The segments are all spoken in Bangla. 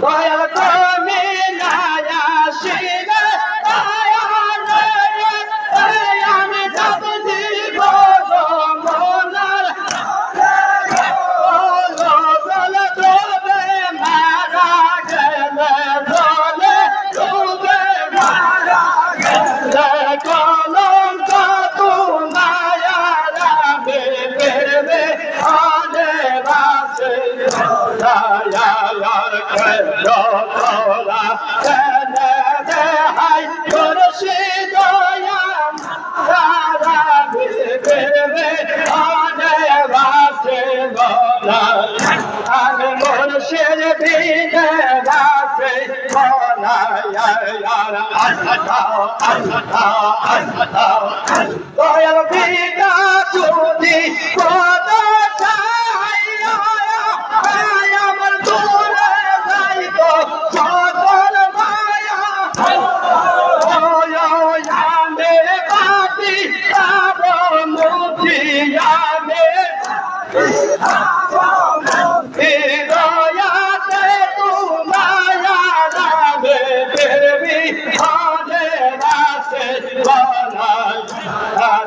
দয়া তুমি Oh,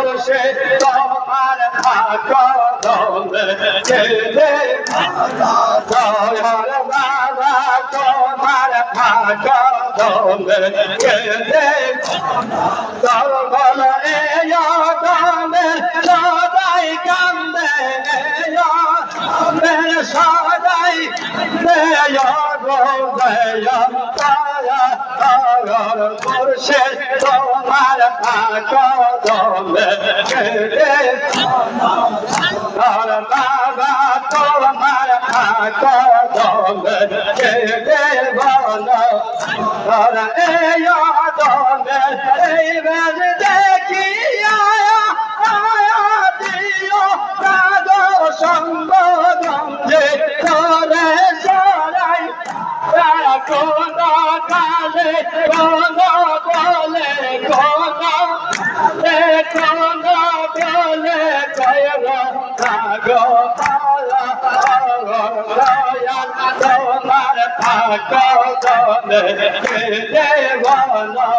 বসে তোমার দলে গেলে দয়ার বাবা তোমার ভাগ দলে গেলে দল দলে সদাই কান্দে সদাই দয়া তারা তার পুরুষে তোমার কদমে তার go. কদলে দেওয়ানো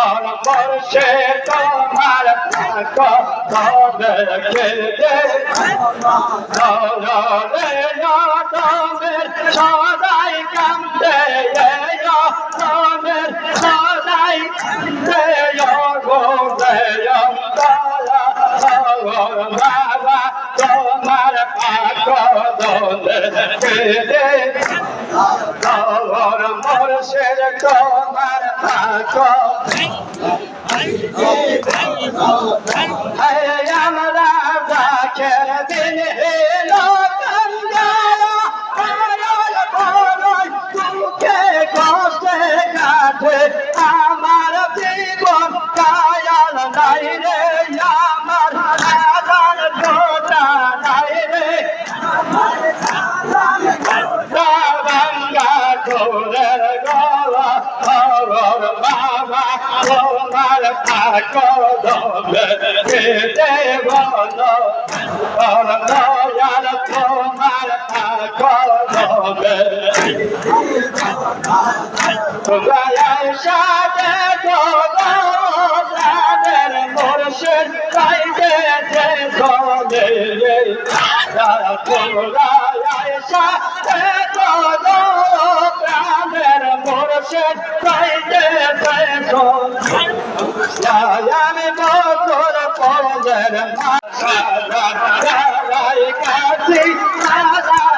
আর বর্ষে তোমার কদলে দেওয়ানো রে নামের সদাই কান্দে নামের সদাই কান্দে গো দেয় বাবা তোমার পাক দলে তোমার থাকো আমরা দেখে দিন হে কদমে যেতে ভালো দয়ার তোমার কদমে দয়ার সাথে কদমের মোর্শেদ কাইতে যে কদমে দয়ার সাথে কদমে মোরশেদ চাইতে দেখো আমি বকর পদের মাসারাই কাছি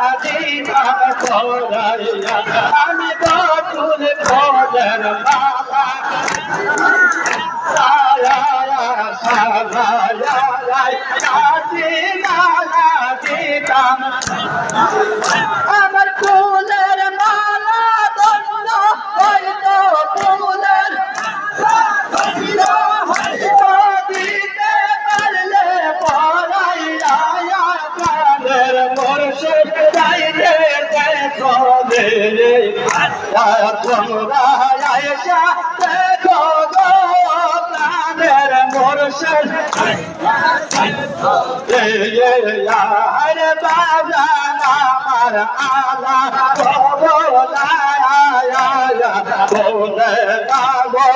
আমি বকুল তোমরা আয়সা দেখো গো প্রাণের মোরশেদ আরে বাজান আমার আলা বলে গাবো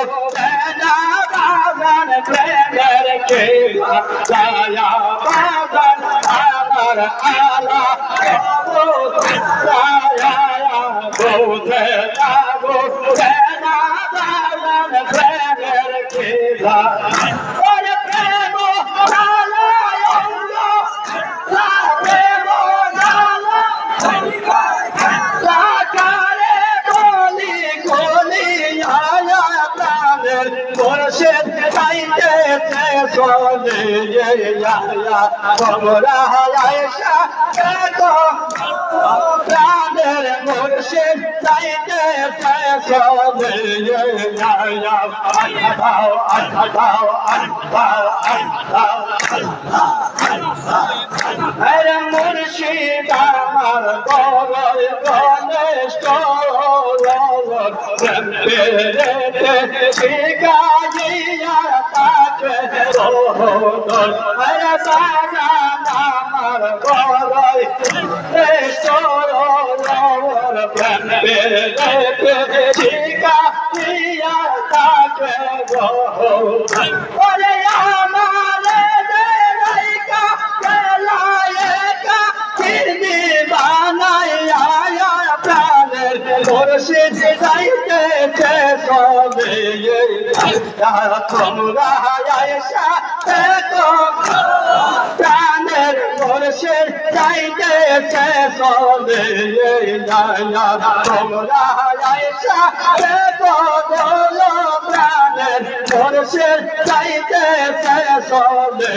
না বাজান প্রেমের কে দয়া বাজান আমার আলা বলে গাবো তোমরা আয়সা প্রাণের মুর্শিদ চাইতে ফেসলে আল্লাহ আল্লাহ আল্লাহ আল্লাহ আরে মুর্শিদ আমার গরল গণেশ গরল প্রেমেতে শিখাইয়া তাকে রোহন আরে প্রাণের মুর্শিদ যাইতে চলে তোমরা আয়সা প্রাণের মুর্শিদ যাইতে চলে তোমরা আয়সা প্রাণের মুর্শিদ যাইতে চলে